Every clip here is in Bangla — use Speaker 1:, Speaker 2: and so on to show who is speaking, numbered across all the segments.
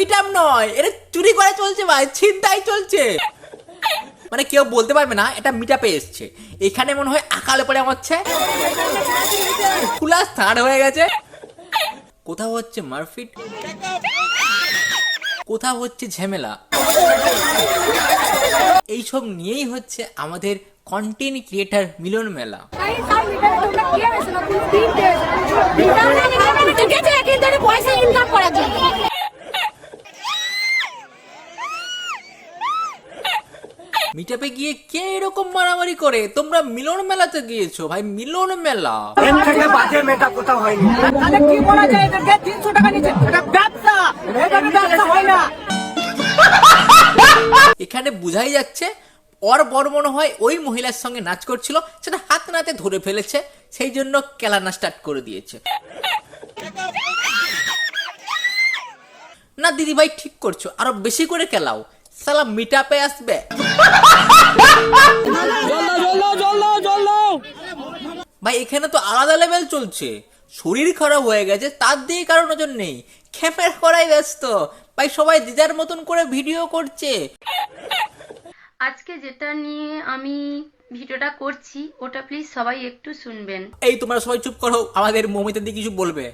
Speaker 1: মিটাম নয়। এটা চুরি করে চলছে ভাই, ছিনতাই চলছে। মানে কেউ বলতে পারবে না, এটা মিটাপে এসছে। এখানে মনে হয় আকালে পড়ে হচ্ছে খোলা স্থান হয়ে গেছে। কোথাও হচ্ছে মারফিট কোথাও হচ্ছে ঝামেলা? এইসব নিয়েই হচ্ছে আমাদের কন্টেন্ট ক্রিয়েটার মিলন মেলা। মিটাপে গিয়ে কে এরকম মারামারি করে? তোমরা মিলন মেলাতে গিয়েছো ভাই মিলন মেলা।
Speaker 2: এর থেকে বাজে মেয়েটা কোথাও হয়নি।
Speaker 3: তাহলে কি বলা যায় এদেরকে? তিনশো টাকা নিচ্ছে এটা ব্যবসা। এখানে ব্যবসা হয় না।
Speaker 1: এখানে বোঝাই যাচ্ছে ওর বড় মনে হয় ওই মহিলার সঙ্গে নাচ করছিল সেটা হাত নাতে ধরে ফেলেছে সেই জন্য কেলানা স্টার্ট করে দিয়েছে। না দিদি ভাই ঠিক করছ আরও বেশি করে কেলাও। সালা মিটাপে আসবে। ভাই এখানে তো আলাদা লেভেল চলছে। শরীর খারাপ হয়ে গেছে তার দিয়ে কারও নজর নেই। খেপের করাই ব্যস্ত। ভাই সবাই যে যার মতন করে ভিডিও করছে।
Speaker 4: আজকে যেটা নিয়ে আমি ভিডিওটা করছি ওটা প্লিজ সবাই একটু শুনবেন।
Speaker 1: এই তোমরা সবাই চুপ করো আমাদের মমিতা দিয়ে কিছু বলবে।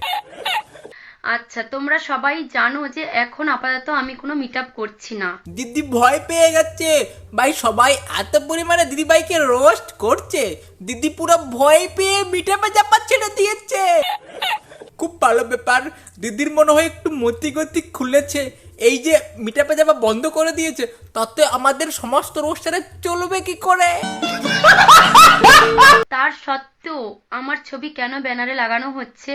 Speaker 4: আচ্ছা তোমরা সবাই জানো যে এখন আপাতত আমি কোনো মিট আপ করছি না।
Speaker 1: দিদি ভয় পেয়ে গেছে। ভাই সবাই এত পরিমাণে দিদি ভাইকে রোস্ট করছে। দিদি পুরো ভয় পেয়ে মিটাপে চাপা ছেড়ে দিয়েছে। খুব ভালো ব্যাপার। দিদির মনে হয় একটু মতি গতি খুলেছে। এই যে মিটাপে যাওয়া বন্ধ করে দিয়েছে তাতে আমাদের সমস্ত রোস্টারে চলবে কি করে?
Speaker 4: তার সত্ত্বেও আমার ছবি কেন ব্যানারে লাগানো হচ্ছে?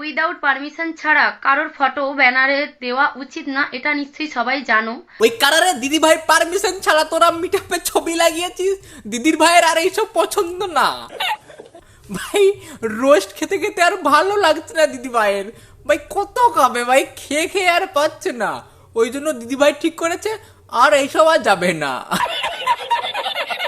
Speaker 4: উইদাউট পারমিশন ছাড়া কারোর ফটো ব্যানারে দেওয়া উচিত না, এটা নিশ্চয়ই সবাই জানো।
Speaker 1: ওই কারারে দিদি ভাই পারমিশন ছাড়া তোরা মিটাপে ছবি লাগিয়েছিস? দিদির ভাইয়ের আর এইসব পছন্দ না। ভাই রোস্ট খেতে খেতে আর ভালো লাগছে না দিদি ভাইয়ের ভাই, কত খাবে ভাই? খেয়ে খেয়ে আর পাচ্ছে না। ওই জন্য দিদি ভাই ঠিক করেছে, আর এইসব আর যাবে না।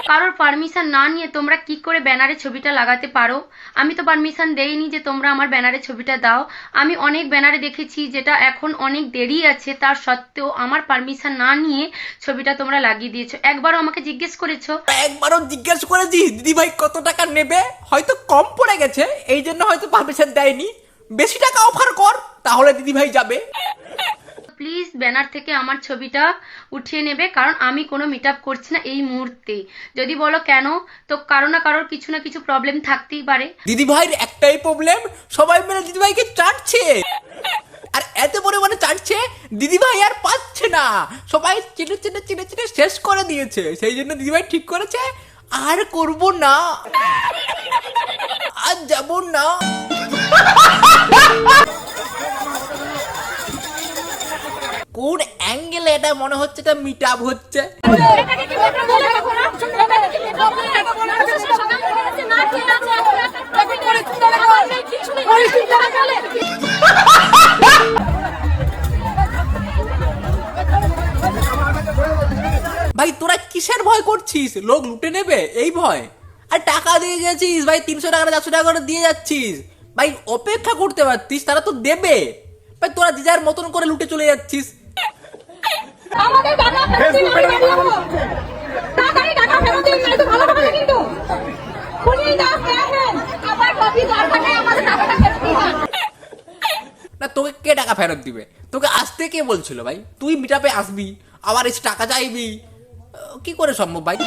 Speaker 4: কারোর পারমিশন না নিয়ে তোমরা কি করে ব্যানারে ছবিটা লাগাতে পারো? আমি তো পারমিশন দেইনি যে তোমরা আমার ব্যানারে ছবিটা দাও। আমি অনেক ব্যানারে দেখেছি যেটা এখন অনেক দেরি আছে, তার সত্ত্বেও আমার পারমিশন না নিয়ে ছবিটা তোমরা লাগিয়ে দিয়েছ। একবারও আমাকে জিজ্ঞেস করেছ?
Speaker 1: একবারও জিজ্ঞেস করেছি দিদি ভাই কত টাকা নেবে? হয়তো কম পড়ে গেছে এই জন্য হয়তো পারমিশন দেয়নি। বেশি টাকা অফার কর, তাহলে দিদি ভাই যাবে।
Speaker 4: প্লিজ ব্যানার থেকে আমার ছবিটা উঠিয়ে নেবে, কারণ আমি কোনো মিট আপ করছি না এই মুহূর্তে। যদি বলো কেন, তো কারও না কারোর কিছু না কিছু প্রবলেম থাকতেই পারে।
Speaker 1: দিদি ভাইয়ের একটাই প্রবলেম সবাই মিলে দিদি ভাইকে চাটছে। আর এত পরিমাণে চাটছে দিদি ভাই আর পাচ্ছে না। সবাই চিনে চিনে চিনে চিনে শেষ করে দিয়েছে। সেই জন্য দিদি ভাই ঠিক করেছে, আর করব না। আর যাব না।
Speaker 5: নেই কিছু নেই করে চিন্তা লাগালে
Speaker 1: ভাই, তোরা কিসের ভয় করছিস? লোক লুটে নেবে? এই ভয়। আর টাকা দিয়ে গেছিস, ভাই, তিনশো টাকা চারশো টাকা করে দিয়ে যাচ্ছিস। ভাই, অপেক্ষা করতে পারতিস, তারা তো দেবে। ভাই, তোরা যে যার মতন করে লুটে চলে যাচ্ছিস।
Speaker 5: আমাদের টাকা ফেরত দিন আমি বাড়ি যাব। টাকাই টাকা ফেরত দিন নয়তো ভালো হবে না কিন্তু। খুনি দাও দেখেন আমার কপি দরকার আমাদের টাকাটা ফেরত দিন।
Speaker 1: না তোকে কে টাকা ফেরত দিবে? তোকে আসতে কে বলছিল ভাই? তুই মিটাপে আসবি আবার এসে টাকা চাইবি। কি করে সম্ভব ভাই?